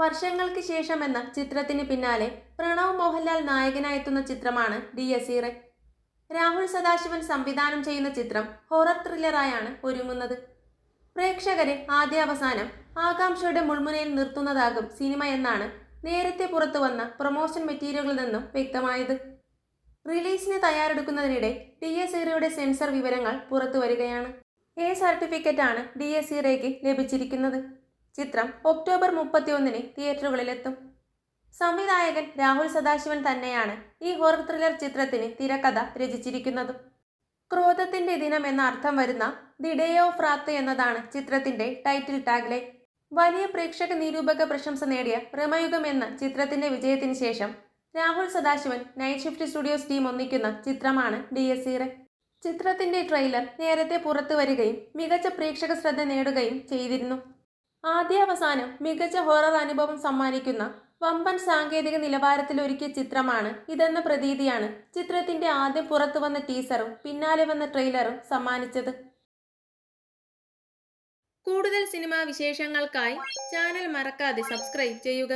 വർഷങ്ങൾക്ക് ശേഷം എന്ന ചിത്രത്തിന് പിന്നാലെ പ്രണവ് മോഹൻലാൽ നായകനായെത്തുന്ന ചിത്രമാണ് ഡി എസീറെ രാഹുൽ സദാശിവൻ സംവിധാനം ചെയ്യുന്ന ചിത്രം ഹൊറർ ത്രില്ലറായാണ് ഒരുങ്ങുന്നത്. പ്രേക്ഷകരെ ആദ്യാവസാനം ആകാംക്ഷയുടെ മുൾമുനയിൽ നിർത്തുന്നതാകും സിനിമ എന്നാണ് നേരത്തെ പുറത്തു വന്ന പ്രൊമോഷൻ മെറ്റീരിയലുകളിൽ നിന്നും വ്യക്തമായത്. റിലീസിന് തയ്യാറെടുക്കുന്നതിനിടെ ഡി എസ് ഇറയുടെ സെൻസർ വിവരങ്ങൾ പുറത്തു വരികയാണ്. എ സർട്ടിഫിക്കറ്റാണ് ഡി എസ് ഇറയ്ക്ക് ലഭിച്ചിരിക്കുന്നത്. ചിത്രം ഒക്ടോബർ മുപ്പത്തിയൊന്നിന് തിയേറ്ററുകളിലെത്തും. സംവിധായകൻ രാഹുൽ സദാശിവൻ തന്നെയാണ് ഈ ഹൊറർ ത്രില്ലർ ചിത്രത്തിന് തിരക്കഥ രചിച്ചിരിക്കുന്നത്. ക്രോധത്തിന്റെ ദിനം എന്ന അർത്ഥം വരുന്ന ദി ഡേ ഓഫ് റാത്ത് എന്നതാണ് ചിത്രത്തിന്റെ ടൈറ്റിൽ ടാഗ്ലൈൻ. വലിയ പ്രേക്ഷക നിരൂപക പ്രശംസ നേടിയ പ്രമയുഗം എന്ന ചിത്രത്തിന്റെ വിജയത്തിന് ശേഷം Rahul Sadasivan night shift studios team ഒന്നിക്കുന്ന ചിത്രമാണ് ഡി എസ് സീറെ ചിത്രത്തിന്റെ ട്രെയിലർ നേരത്തെ പുറത്തു വരികയും മികച്ച പ്രേക്ഷക ശ്രദ്ധ നേടുകയും ചെയ്തിരുന്നു. ആദ്യാവസാനം മികച്ച ഹൊറർ അനുഭവം സമ്മാനിക്കുന്ന വമ്പൻ സാങ്കേതിക നിലവാരത്തിൽ ഒരുക്കിയ ചിത്രമാണ് ഇതെന്ന പ്രതീതിയാണ് ചിത്രത്തിന്റെ ആദ്യം പുറത്തു വന്ന ടീസറും പിന്നാലെ വന്ന ട്രെയിലറും സമ്മാനിച്ചത്. കൂടുതൽ സിനിമാ വിശേഷങ്ങൾക്കായി ചാനൽ മറക്കാതെ സബ്സ്ക്രൈബ് ചെയ്യുക.